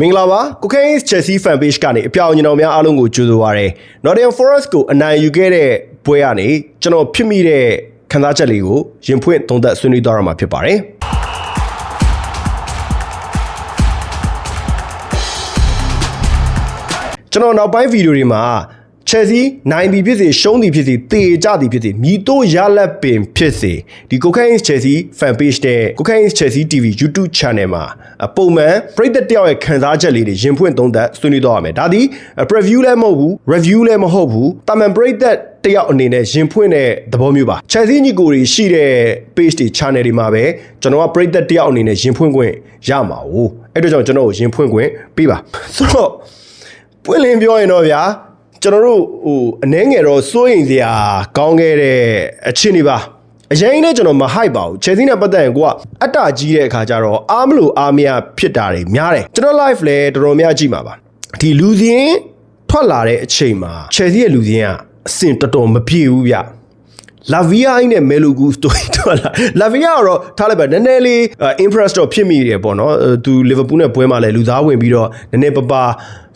မင်္ဂလာပါ Cocaine Chelsea fan page ကနေအပြောင်ကျွန်တော်များအားလုံးကိုကြိုဆိုပါရစေ Nottingham Forest ကိုအနိုင်ယူခဲ့တဲ့ပွဲကနေကျွန်တော်ဖြစ်မိတဲ့ခံစားချက်လေးကိုရင်ဖွင့်သုံးသပ်ဆွေးနွေးသွားရမှာဖြစ်ပါတယ်ကျွန်တော်နောက်ပိုင်းဗီဒီယိုတွေမှာ Chelsea နိုင်သည်ဖြစ်စေရှုံးသည်ဖြစ်စေတေကြသည်ဖြစ်စေမြည်တို့ရလက်ပင်ဖြစ်စေဒီ Cocaine Chelsea fan page နဲ့ Cocaine Chelsea TV YouTube channel မှာအပုံမှန်ပရိသတ်တယောက်ရဲ့ခံစားချက်လေးတွေရင်ဖွင့်သုံးသပ်ဆွေးနွေးတော့ရမယ်ဒါသည် preview လည်းမဟုတ်ဘူး review လည်းမဟုတ်ဘူးတာမန်ပရိသတ်တယောက်အနေနဲ့ရင်ဖွင့်တဲ့သဘောမျိုးပါ Chelsea ညီကိုတွေရှိတဲ့ page တွေ channel တွေမှာပဲကျွန်တော်ကပရိသတ်တယောက်အနေနဲ့ရင်ဖွင့်ခွင့်ရမှာ哦အဲ့တော့ကျွန်တော်ကိုရင်ဖွင့်ခွင့်ပေးပါဆိုတော့ပွင့်လင်းပြောရင်တော့ဗျာ ကျွန်တော်တို့ဟိုအနှဲငယ်တော့စိုးရင်စရာကောင်းခဲ့တဲ့အချင်းတွေပါအရင်နဲ့ကျွန်တော်မဟိုက်ပါဘူး Chelsea နဲ့ပတ်သက်ရင်ကိုကအတ္တကြီးတဲ့အခါကျတော့အားမလို့အားမရဖြစ်တာတွေများတယ်ကျွန်တော် live လည်းတော်တော်များကြည့်မှာပါဒီလူစင်းထွက်လာတဲ့အချိန်မှာ Chelsea ရဲ့လူစင်းကအဆင်တော်တော်မပြေဘူးဗျ လာဗီယာအိနဲ့မဲလူဂူစတိုရီထွက်လာလာဗီယာကတော့ထားလိုက်ပါနည်းနည်းလေး impress တော့ဖြစ်မိတယ်ပေါ့နော်သူလီဗာပူးနဲ့ပွဲမှာလည်းလူသားဝင်ပြီးတော့နည်းနည်းပပ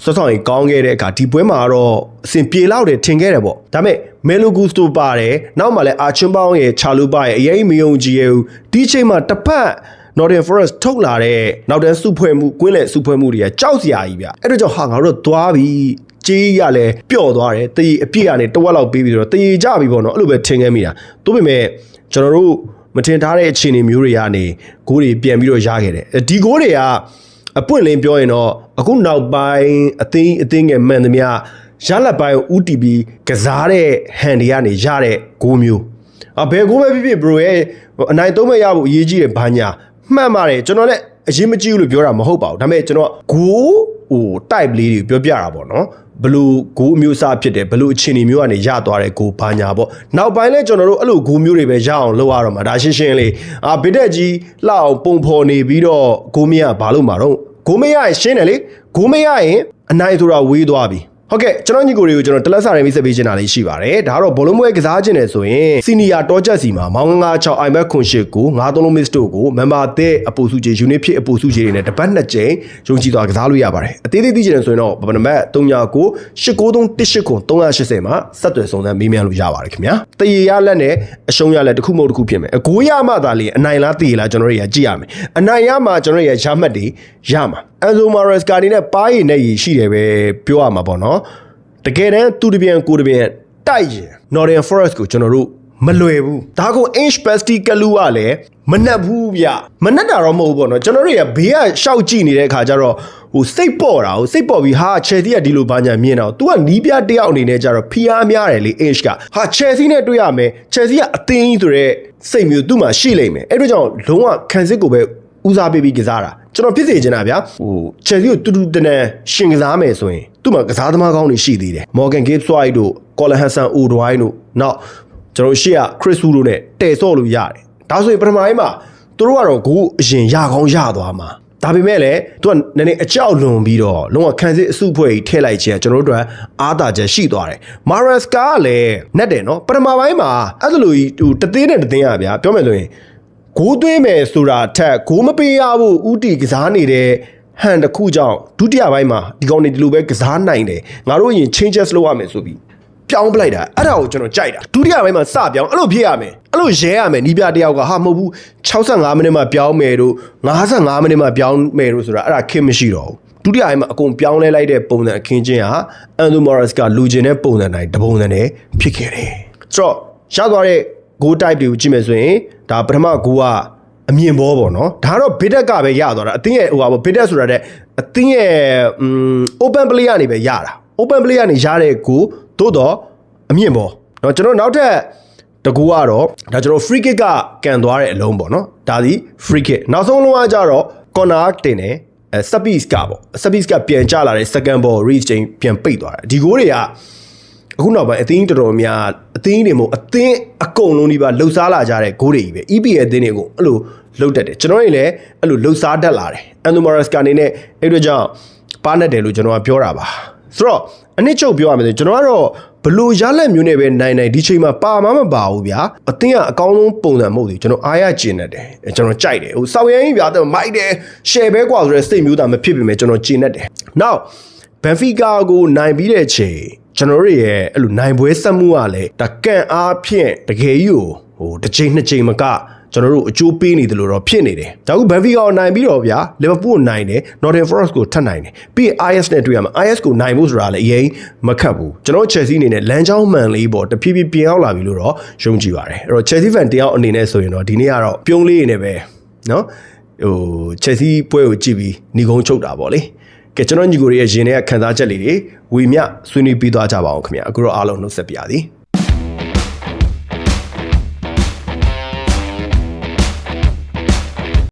ဆွတ်ဆောင်ရင်ကောင်းခဲ့တဲ့အခါဒီပွဲမှာတော့အဆင်ပြေလောက်တယ်ထင်ခဲ့တယ်ပေါ့ဒါပေမဲ့မဲလူဂူစတိုပါတယ်နောက်မှလည်းအာချွန်းပေါင်းရဲ့ချာလူပါရဲ့အရေးမယုံကြည်ရဲ့ဒီချိန်မှာတစ်ဖက် Northern Forest ထုတ်လာတဲ့နောက်တန်းစုဖွဲ့မှုကွင်းလက်စုဖွဲ့မှုတွေကကြောက်စရာကြီးဗျအဲ့တော့ကြောင့်ဟာငါတို့သွားပြီ ကြေးရလဲပျော့သွားတယ်တည်အပြည့်ကနေတဝက်လောက်ပေးပြီးတော့တည်ကြပြီပေါ့နော်အဲ့လိုပဲထင်ခဲ့မိတာသို့ပေမဲ့ကျွန်တော်တို့မထင်ထားတဲ့အခြေအနေမျိုးတွေကနေဂိုးတွေပြန်ပြီးတော့ရခဲ့တယ်ဒီဂိုးတွေကအပွင့်လင်းပြောရင်တော့အခုနောက်ပိုင်းအသိအသိငယ်မှန်သမျှရလက်ပိုင်း UTB ကစားတဲ့ဟန်တွေကနေရတဲ့ဂိုးမျိုးအဘယ်ကိုပဲဖြစ်ဖြစ် bro ရဲ့အနိုင်သုံးမဲ့ရဖို့အရေးကြီးတယ်ဘာညာမှန်ပါတယ်ကျွန်တော်လည်းအရင်မကြည့်ဘူးလို့ပြောတာမဟုတ်ပါဘူးဒါပေမဲ့ကျွန်တော်ဂိုးဟို type လေးတွေပြောပြတာပေါ့နော် ဘလို့ဂိုးအမျိုးအစားဖြစ်တယ်ဘလို့အခြေအနေမျိုးကနေရသွားတဲ့ဂိုးဘာညာပေါ့နောက်ပိုင်းလဲကျွန်တော်တို့အဲ့လိုဂိုးမျိုးတွေပဲရအောင်လုပ်ရတော့မှာဒါရှင်းရှင်းလေးအာဗစ်တက်ကြီးလှအောင်ပုံဖော်နေပြီးတော့ဂိုးမရဘာလို့မှာတော့ဂိုးမရရင်ရှင်းတယ်လေဂိုးမရရင်အနိုင်ဆိုတာဝေးသွားပြီ ဟုတ်ကဲ့ကျွန်တော်ညီကိုတွေကိုကျွန်တော်တလက်စာတွေမိတ်ဆက်ပေးချင်တာလေးရှိပါတယ်ဒါကတော့ဘောလုံးပွဲကစားခြင်းတယ်ဆိုရင်စီနီယာတော်ချက်စီမှာမောင်ငါ6 iMac ခွန်ရှစ်ကို93 miss တို့ကိုမန်ဘာတဲ့အပူစုကြီး unit ဖြစ်အပူစုကြီးတွေနဲ့တပတ်နှစ်ကြိမ်ယုံကြည်စွာကစားလို့ရပါတယ်အသေးသေးသိချင်တယ်ဆိုရင်တော့ဘယ်နံပါတ်39 8938ခွန်380မှာဆက်သွယ်ဆောင်စမ်းမေးမြန်းလို့ရပါတယ်ခင်ဗျာတရေရလက်နဲ့အရှုံးရလက်တစ်ခုမဟုတ်တစ်ခုဖြစ်မယ်အကိုရမှသာလေအနိုင်လားတည်လားကျွန်တော်တို့ရကြည့်ရမယ်အနိုင်ရမှကျွန်တော်ရရမှတ်တွေရမှာ အန်ဇိုမာရက်စကာနေနဲ့ပါးရည်နဲ့ရည်ရှိတယ်ပဲပြောရမှာပေါ့နော်တကယ်တမ်းသူတပြန်ကိုတပြန်တိုက်ရင် Northern Forest ကိုကျွန်တော်တို့မလွယ်ဘူးဒါကုံ Inch Pasty ကလူကလည်းမနှက်ဘူးဗျမနှက်တာတော့မဟုတ်ဘူးပေါ့နော်ကျွန်တော်တို့ရဘေးကရှောက်ကြည့်နေတဲ့ခါကျတော့ဟိုစိတ်ပေါ်တာဟိုစိတ်ပေါ်ပြီးဟာ Chelsea ကဒီလိုဘာညာမြင်တော့ तू ကနီးပြတယောက်အနေနဲ့ကျတော့ဖီအားများတယ်လေ Inch ကဟာ Chelsea နဲ့တွေ့ရမယ် Chelsea ကအသင်းကြီးဆိုတဲ့စိတ်မျိုးသူ့မှာရှိလိမ့်မယ်အဲ့တို့ကြောင့်လုံးဝခံစစ်ကိုပဲ ဦးစားပေးပြီးကစားတာကျွန်တော်ဖြစ်စေချင်တာဗျာဟို Chelsea ကိုတူတူတနန်ရှင်ကစားမယ်ဆိုရင်သူ့မှာကစားသမားကောင်းတွေရှိသေးတယ် Morgan Gibbs White တို့ Colin Hanson Odoi တို့နောက်ကျွန်တော်ရှေ့က Chris Wu တို့ ਨੇ တည်ဆော့လို့ရတယ်ဒါဆိုရင်ပထမပိုင်းမှာသူတို့ကတော့ဂိုးအရင်ရကောင်းရသွားမှာဒါပေမဲ့လည်းသူကနည်းနည်းအကြောက်လွန်ပြီးတော့လုံးဝခံစစ်အစုဖွဲ့ကြီးထည့်လိုက်ခြင်းကျွန်တော်တို့အတွက်အားသာချက်ရှိသွားတယ်မာရက်စကာကလည်းနဲ့တယ်နော်ပထမပိုင်းမှာအဲ့လိုကြီးဟိုတသေးနဲ့တသေးရဗျာပြောမယ်ဆိုရင် ဂိုးသွင်းမယ်ဆိုတာထက်ဂိုးမပေးရဘူးဥတီကစားနေတဲ့ဟန်တစ်ခုကြောင့်ဒုတိယပိုင်းမှာဒီကောင်တွေဒီလိုပဲကစားနိုင်တယ်ငါတို့အရင် changes လုပ်ရမယ်ဆိုပြီးပြောင်းပလိုက်တာအဲ့ဒါကိုကျွန်တော်ကြိုက်တာဒုတိယပိုင်းမှာစပြောင်းအဲ့လိုဖြစ်ရမယ်အဲ့လိုရဲရမယ်နီးပြတယောက်ကဟာမဟုတ်ဘူး65မိနစ်မှပြောင်းမယ်တို့55မိနစ်မှပြောင်းမယ်တို့ဆိုတာအဲ့ဒါခင်မရှိတော့ဘူးဒုတိယပိုင်းမှာအကုန်ပြောင်းလဲလိုက်တဲ့ပုံစံအခင်းချင်းဟာအန်ဒိုမော်ရက်စ်ကလူကျင်တဲ့ပုံစံတိုင်းတပုံစံနဲ့ဖြစ်ခဲ့တယ်ဆိုတော့ရသွားတဲ့ goal type တွေကိုကြည့်မယ်ဆိုရင်ဒါပထမ goal ကအမြင်ဘောပေါ့နော်ဒါကတော့ဘစ်တက်ကပဲရသွားတာအတင်းရဲ့ဟိုပါဘစ်တက်ဆိုတာတဲ့အတင်းရဲ့ open play ကနေပဲရတာ open play ကနေရတဲ့ goal သို့တော့အမြင့်ပေါ်เนาะကျွန်တော်နောက်ထပ်တကူကတော့ဒါကျွန်တော် free kick ကကန်သွားတဲ့အလုံးပေါ့နော်ဒါဒီ free kick နောက်ဆုံးလုံးကကြတော့ corner တင်တယ်အဲ space ကပေါ့ space ကပြန်ကျလာတဲ့ second ball reach ချိန်ပြန်ပိတ်သွားတယ်ဒီဂိုးတွေက အခုနောက်ပိုင်းအသင်းတော်တော်များအသင်းတွေမို့အသင်းအကုန်လုံးဒီပါလှုပ်ရှားလာကြတဲ့ဂိုးတွေကြီးပဲ EPL အသင်းတွေကိုအဲ့လိုလှုပ်တတ်တယ်ကျွန်တော်တွေလည်းအဲ့လိုလှုပ်ရှားတတ်လာတယ်အန်ဒိုမာရက်စကအနေနဲ့အဲ့တို့ကြောင့်ပါနဲ့တယ်လို့ကျွန်တော်ကပြောတာပါဆိုတော့အနစ်ချုပ်ပြောရမယ်ဆိုကျွန်တော်ကတော့ ဘလို့ရလက်မျိုးနဲ့ပဲနိုင်နိုင်ဒီချိန်မှာပါမမပါဘူးဗျာအသင်းကအကောင်းဆုံးပုံစံမဟုတ်ဘူးကျွန်တော်အားရကျင်နေတယ်အဲကျွန်တော်ကြိုက်တယ်ဟိုစောက်ရရင်ဗျာတော့မိုက်တယ် share ပဲกว่าဆိုတဲ့စိတ်မျိုးသားမဖြစ်ပေမဲ့ကျွန်တော်ကျင်နေတယ် now ဘန်ဖီကာကိုနိုင်ပြီးတဲ့ချိန် ကျွန်တော်တို့ရဲ့အဲ့လိုနိုင်ပွဲဆက်မှုကလည်းဒါကန်အားဖြင့်တကယ်ကြီးကိုဟိုတစ်ချိန်နှစ်ချိန်မကကျွန်တော်တို့အကျိုးပေးနေတယ်လို့တော့ဖြစ်နေတယ်။ဒါကူဘန်ဖီကာကိုနိုင်ပြီးတော့ဗျာလီဗာပူးကိုနိုင်တယ်။ Nottingham Forest ကိုထပ်နိုင်တယ်။ပြီးရင် IS နဲ့တွေ့ရမှာ IS ကိုနိုင်ဖို့ဆိုတာလည်းအရင်မခတ်ဘူး။ကျွန်တော် Chelsea အနေနဲ့လမ်းကြောင်းမှန်လေးပေါ့တဖြည်းဖြည်းပြင်ရောက်လာပြီလို့တော့ယုံကြည်ပါတယ်။အဲ့တော့ Chelsea fan တယောက်အနေနဲ့ဆိုရင်တော့ဒီနေ့ကတော့ပြုံးလေးနေပဲနော်ဟို Chelsea ပွဲကိုကြည့်ပြီးညီကုန်းချုပ်တာပေါ့လေ။ ကဲကျွန်တော်ညီကိုတွေရဲ့ရင်ထဲကခံစားချက်လေးတွေဝေမျှဆွေးနွေးပြီးသွားကြပါအောင်ခင်ဗျာအခုတော့အားလုံးနှုတ်ဆက်ပြပါသည်။